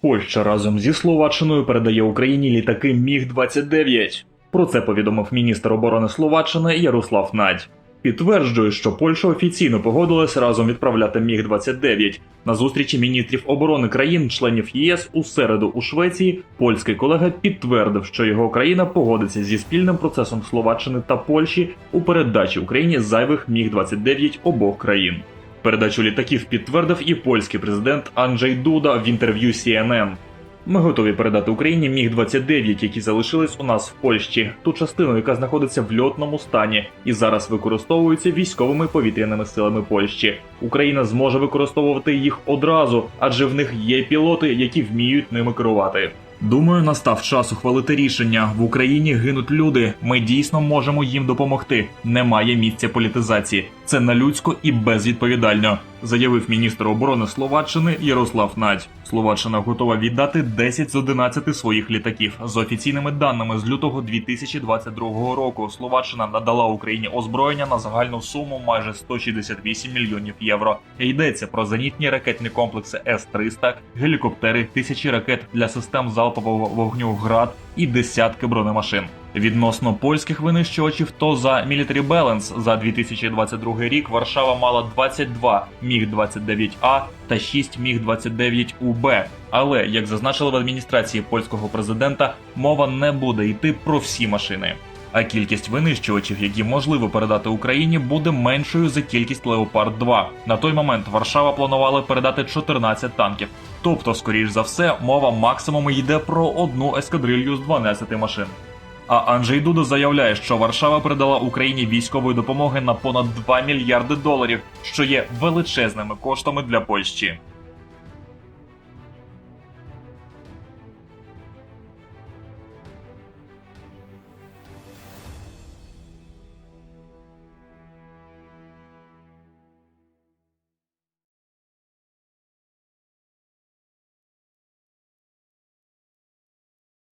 Польща разом зі Словаччиною передає Україні літаки Міг-29. Про це повідомив міністр оборони Словаччини Ярослав Надь. Підтверджує, що Польща офіційно погодилась разом відправляти Міг-29. На зустрічі міністрів оборони країн-членів ЄС у середу у Швеції польський колега підтвердив, що його країна погодиться зі спільним процесом Словаччини та Польщі у передачі Україні зайвих Міг-29 обох країн. Передачу літаків підтвердив і польський президент Анджей Дуда в інтерв'ю CNN. Ми готові передати Україні Міг-29, які залишились у нас в Польщі, ту частину, яка знаходиться в льотному стані і зараз використовується військовими повітряними силами Польщі. Україна зможе використовувати їх одразу, адже в них є пілоти, які вміють ними керувати. Думаю, настав час ухвалити рішення. В Україні гинуть люди. Ми дійсно можемо їм допомогти. Немає місця політизації. Це нелюдсько і безвідповідально, заявив міністр оборони Словаччини Ярослав Надь. Словаччина готова віддати 10 з 11 своїх літаків. За офіційними даними з лютого 2022 року. Словаччина надала Україні озброєння на загальну суму майже 168 мільйонів євро. Йдеться про зенітні ракетні комплекси С-300, гелікоптери, тисячі ракет для систем залпового вогню ГРАД і десятки бронемашин. Відносно польських винищувачів, то за Military Balance за 2022 рік Варшава мала 22 Міг-29А та 6 Міг-29УБ. Але, як зазначили в адміністрації польського президента, мова не буде йти про всі машини. А кількість винищувачів, які можливо передати Україні, буде меншою за кількість Леопард 2 На той момент Варшава планувала передати 14 танків. Тобто, скоріш за все, мова максимум йде про одну ескадрилью з 12 машин. А Анджей Дуда заявляє, що Варшава передала Україні військової допомоги на понад 2 мільярди доларів, що є величезними коштами для Польщі.